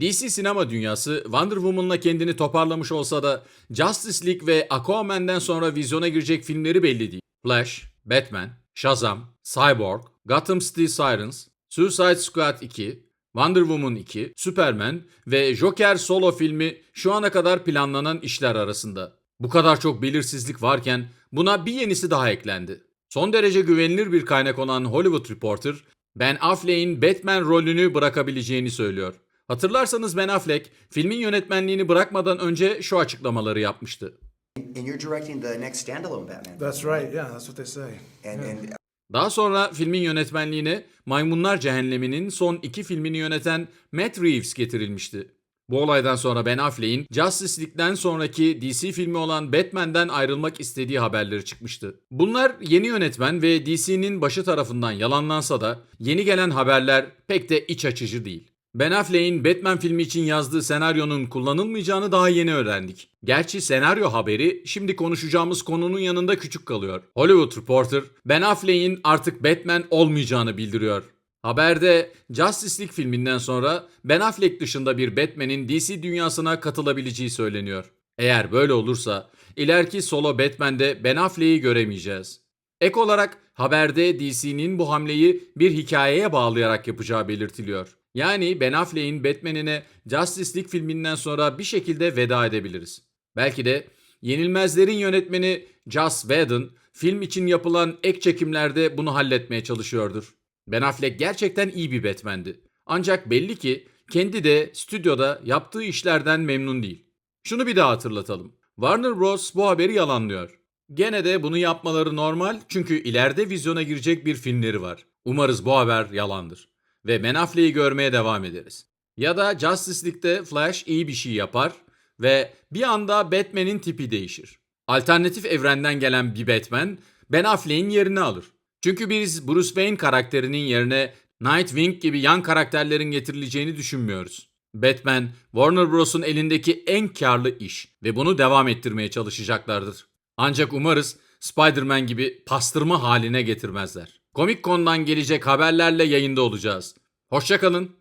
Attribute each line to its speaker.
Speaker 1: DC sinema dünyası Wonder Woman'la kendini toparlamış olsa da Justice League ve Aquaman'den sonra vizyona girecek filmleri belli değil. Flash, Batman, Shazam, Cyborg, Gotham City Sirens, Suicide Squad 2, Wonder Woman 2, Superman ve Joker solo filmi şu ana kadar planlanan işler arasında. Bu kadar çok belirsizlik varken buna bir yenisi daha eklendi. Son derece güvenilir bir kaynak olan Hollywood Reporter, Ben Affleck'in Batman rolünü bırakabileceğini söylüyor. Hatırlarsanız Ben Affleck, filmin yönetmenliğini bırakmadan önce şu açıklamaları yapmıştı.
Speaker 2: And you're directing the next standalone Batman.
Speaker 3: That's right. Yeah, that's what they say.
Speaker 2: and and
Speaker 1: Daha sonra filmin yönetmenliğine Maymunlar Cehennemi'nin son iki filmini yöneten Matt Reeves getirilmişti. Bu olaydan sonra Ben Affleck'in Justice League'den sonraki DC filmi olan Batman'den ayrılmak istediği haberleri çıkmıştı. Bunlar yeni yönetmen ve DC'nin başı tarafından yalanlansa da yeni gelen haberler pek de iç açıcı değil. Ben Affleck'in Batman filmi için yazdığı senaryonun kullanılmayacağını daha yeni öğrendik. Gerçi senaryo haberi şimdi konuşacağımız konunun yanında küçük kalıyor. Hollywood Reporter, Ben Affleck'in artık Batman olmayacağını bildiriyor. Haberde Justice League filminden sonra Ben Affleck dışında bir Batman'in DC dünyasına katılabileceği söyleniyor. Eğer böyle olursa ileriki solo Batman'de Ben Affleck'i göremeyeceğiz. Ek olarak haberde DC'nin bu hamleyi bir hikayeye bağlayarak yapacağı belirtiliyor. Yani Ben Affleck'in Batman'ine Justice League filminden sonra bir şekilde veda edebiliriz. Belki de Yenilmezlerin yönetmeni Joss Whedon film için yapılan ek çekimlerde bunu halletmeye çalışıyordur. Ben Affleck gerçekten iyi bir Batman'di. Ancak belli ki kendi de stüdyoda yaptığı işlerden memnun değil. Şunu bir daha hatırlatalım. Warner Bros. bu haberi yalanlıyor. Gene de bunu yapmaları normal çünkü ileride vizyona girecek bir filmleri var. Umarız bu haber yalandır. Ve Ben Affleck'i görmeye devam ederiz. Ya da Justice League'de Flash iyi bir şey yapar ve bir anda Batman'in tipi değişir. Alternatif evrenden gelen bir Batman Ben Affleck'in yerini alır. Çünkü biz Bruce Wayne karakterinin yerine Nightwing gibi yan karakterlerin getirileceğini düşünmüyoruz. Batman, Warner Bros'un elindeki en karlı iş ve bunu devam ettirmeye çalışacaklardır. Ancak umarız Spider-Man gibi pastırma haline getirmezler. Comic Con'dan gelecek haberlerle yayında olacağız. Hoşçakalın.